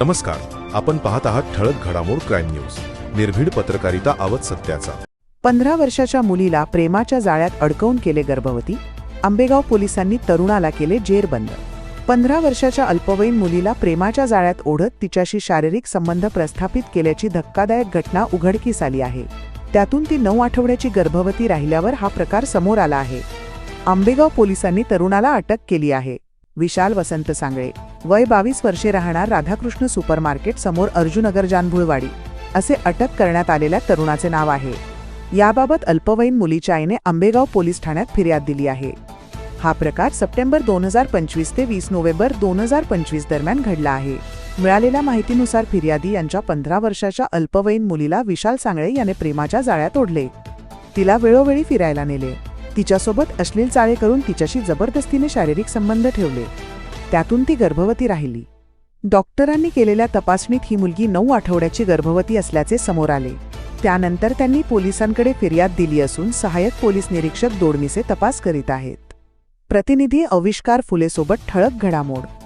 नमस्कार आपण पाहत आहात ठळक घडामोड क्राईम न्यूज. निर्भीड पत्रकारिता आवत सत्याचा. पंधरा वर्षाच्या मुलीला प्रेमाच्या जाळ्यात अडकवून केले गर्भवती आंबेगाव पोलिसांनी तरुणाला केले जेरबंद पंधरा वर्षाच्या अल्पवयीन मुलीला प्रेमाच्या जाळ्यात ओढत तिच्याशी शारीरिक संबंध प्रस्थापित केल्याची धक्कादायक घटना उघडकीस आली आहे. त्यातून ती नऊ आठवड्याची गर्भवती राहिल्यावर हा प्रकार समोर आला आहे. आंबेगाव पोलिसांनी तरुणाला अटक केली आहे. विशाल वसंत सांगळे. वय बावीस वर्षे राहणार राधाकृष्ण सुपरमार्केट समोर अर्जुनगर जानभुळवाडी असे अटक करण्यात आलेल्या तरुणाचे नाव आहे. याबाबत अल्पवयीन मुलीच्या आईने आंबेगाव पोलीस ठाण्यात फिर्याद दिली आहे. हा प्रकार सप्टेंबर दोन हजार पंचवीस ते वीस नोव्हेंबर दोन हजार पंचवीस दरम्यान घडला आहे. मिळालेल्या माहितीनुसार फिर्यादी यांच्या पंधरा वर्षाच्या अल्पवयीन मुलीला विशाल सांगळे याने प्रेमाच्या जाळ्यात ओढले. तिला वेळोवेळी फिरायला नेले. तिच्यासोबत अश्लील चाळे करून तिच्याशी जबरदस्तीने शारीरिक संबंध ठेवले. त्यातून ती गर्भवती राहिली. डॉक्टरांनी केलेल्या तपासणीत ही मुलगी नऊ आठवड्याची गर्भवती असल्याचे समोर आले. त्यानंतर त्यांनी पोलिसांकडे फिर्याद दिली असून सहाय्यक पोलीस निरीक्षक दोडमिसे तपास करीत आहेत. प्रतिनिधी अविष्कार फुलेसोबत ठळक घडामोड